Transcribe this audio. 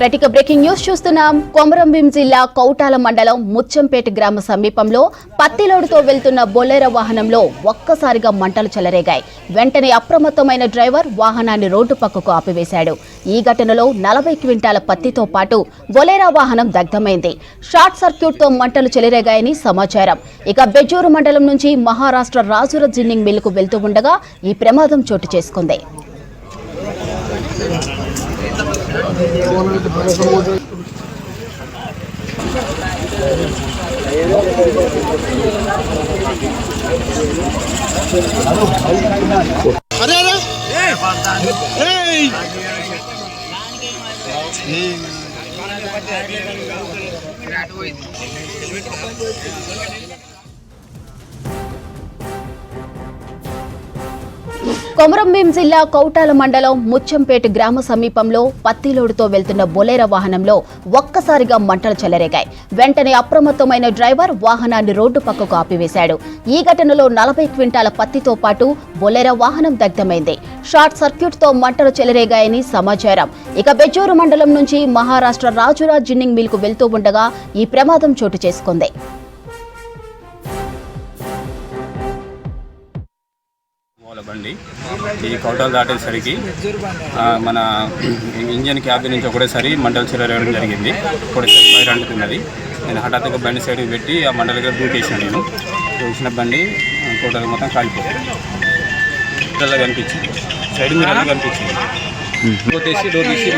Right breaking news చూస్తున్నాం. కొమరంభీం జిల్లా కౌటాల మండలం ముచ్చంపేట గ్రామ సమీపంలో పత్తిలోడుతో వెళ్తున్న బొలెరో వాహనంలో ఒక్కసారిగా మంటలు చెలరేగాయి. వెంటనే అప్రమత్తమైన డ్రైవర్ వాహనాన్ని రోడ్డు పక్కకు ఆపివేశాడు. ఈ ఘటనలో నలభై క్వింటాల పత్తితో పాటు బొలేరా వాహనం దగ్ధమైంది. షార్ట్ సర్క్యూట్తో మంటలు చెలరేగాయని సమాచారం. ఇక బెజూరు మండలం నుంచి మహారాష్ట్ర రాజుర జిన్నింగ్ మిల్లుకు వెళ్తూ ఉండగా ఈ ప్రమాదం చోటు చేసుకుంది. అరే అరే ఏయ్! కొమరంభీం జిల్లా కౌటాల మండలం ముచ్చంపేట గ్రామ సమీపంలో పత్తి లోడుతో వెళ్తున్న బొలేరా వాహనంలో ఒక్కసారిగా మంటలు చెలరేగాయి. వెంటనే అప్రమత్తమైన డ్రైవర్ వాహనాన్ని రోడ్డు పక్కకు ఆపివేశాడు. ఈ ఘటనలో నలభై క్వింటాల పత్తితో పాటు బొలేరా వాహనం దగ్ధమైంది. షార్ట్ సర్క్యూట్తో మంటలు చెలరేగాయని సమాచారం. ఇక బెజూరు మండలం నుంచి మహారాష్ట్ర రాజురా జిన్నింగ్ మిల్కు వెళ్తూ ఉండగా ఈ ప్రమాదం చోటు చేసుకుంది. మూల బండి. ఈ కౌటాలు దాటేసరికి మన ఇంజన్ క్యాబిన్ నుంచి ఒకటేసారి మంటలు చెలరేయడం జరిగింది. ఒకటేసారి ఫైర్ అంటున్నది నేను హఠాత్తుగా బండి సైడ్ పెట్టి ఆ మంటల దగ్గర దూకేసాను నేను. దూకిన బండి టోటల్ మొత్తం కాలిపోయింది. కనిపించింది. సైడ్ మిర్రర్లో కనిపించింది. డోర్ తీసి డోర్ తీసి